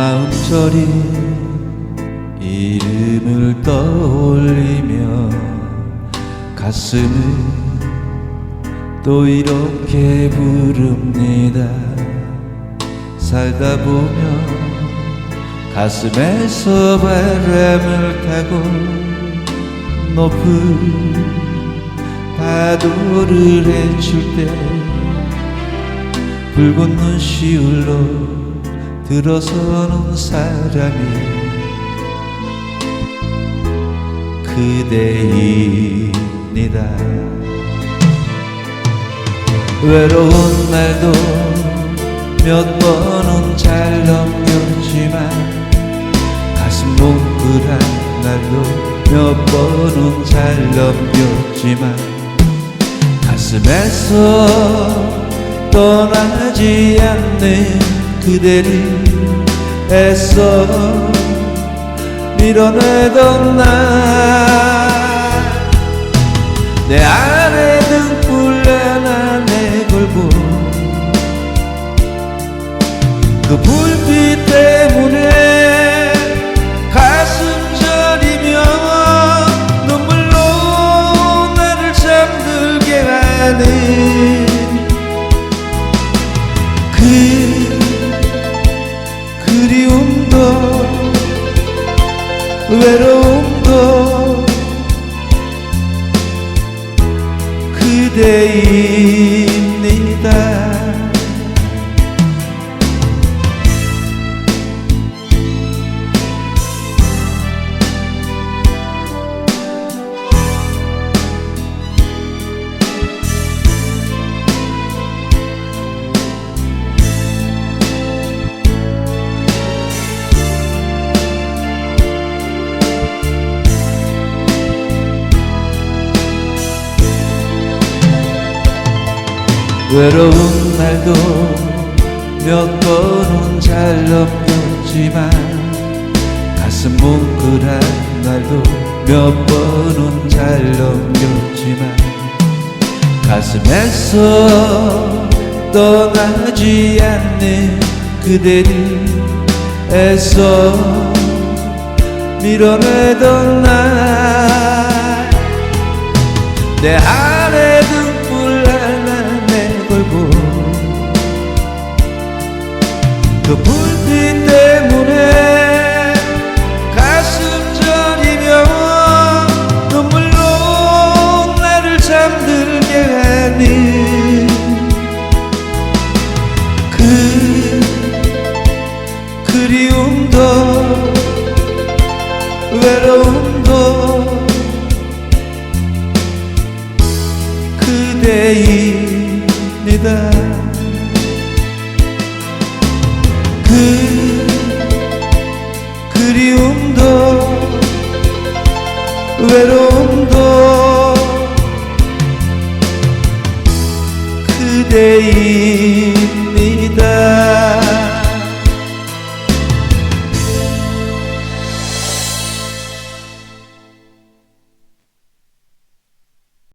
어린 이름을 떠올리며 가슴을 또 이렇게 부릅니다. 살다 보면 가슴에서 바람을 타고 높은 파도를 헤칠 때 붉은 눈시울로 들어서는 사람이 그대입니다. 외로운 날도 몇 번은 잘 넘겼지만 가슴 뭉클한 날도 몇 번은 잘 넘겼지만 가슴에서 떠나지 않는 그대를 애써 밀어내던 날. 내 안에 등불 하나 내걸고 그 불빛 때문에 가슴 저리며 눈물로 나를 잠들게 하는 외 외로운 날도 몇 번은 잘 넘겼지만 가슴 뭉클한 날도 몇 번은 잘 넘겼지만 가슴에서 떠나지 않는 그대를 애써 밀어내던 날내안 그 불빛 때문에 가슴 저리며 눈물로 나를 잠들게 하는 그 그리움도 외로움도 그대입니다 그 그리움도 외로움도 그대입니다